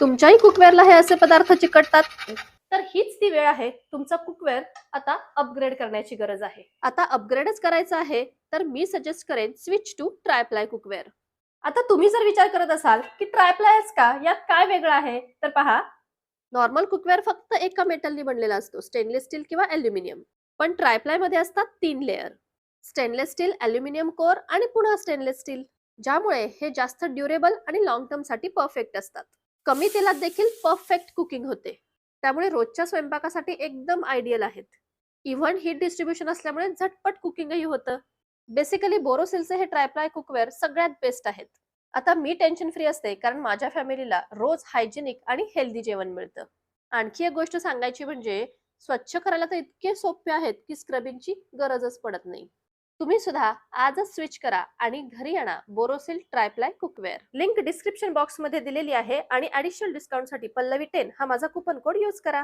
तुमच्याही कुकवेअरला हे असे पदार्थ चिकटतात? तर हीच ती वेळ आहे. तुमचा कुकवेअर आता अपग्रेड करण्याची गरज आहे. आता अपग्रेडच करायचं आहे तर मी सजेस्ट करेन स्विच टू ट्रायप्लाय कुकवेअर आता तुम्ही जर विचार करत असाल की ट्रायप्लायच का? यात काय वेगळं आहे? तर पहा. नॉर्मल कुकवेअर फक्त एका मेटलनी बनलेला असतो स्टेनलेस स्टील किंवा अल्युमिनियम पण ट्रायप्लायमध्ये असतात तीन layer stainless steel aluminium core आणि पुन्हा स्टेनलेस स्टील ज्यामुळे हे जास्त ड्युरेबल आणि लॉंग टर्मसाठी परफेक्ट असतात. कमी तेलात देखील परफेक्ट कुकिंग होते. त्यामुळे रोजच्या स्वयंपाकासाठी एकदम आयडियल आहेत. इव्हन हीट डिस्ट्रीब्युशन असल्यामुळे झटपट कुकिंगही होतं. बेसिकली बोरोसिलचे हे ट्रायप्लाय कुकवेअर सगळ्यात बेस्ट आहेत. आता मी टेन्शन फ्री असते कारण माझ्या फॅमिलीला रोज हायजेनिक आणि हेल्दी जेवण मिळतं. आणखी एक गोष्ट सांगायची म्हणजे स्वच्छ करायला तर इतके सोपे आहेत की स्क्रबिंगची गरजच पडत नाही. तुम्ही सुद्धा आजच स्विच करा आणि घरी आणा Borosil triply cookware. Link description बॉक्समध्ये दिलेली आहे आणि ऍडिशनल डिस्काउंटसाठी पल्लवी टेन हा माझा कुपन कोड यूज करा.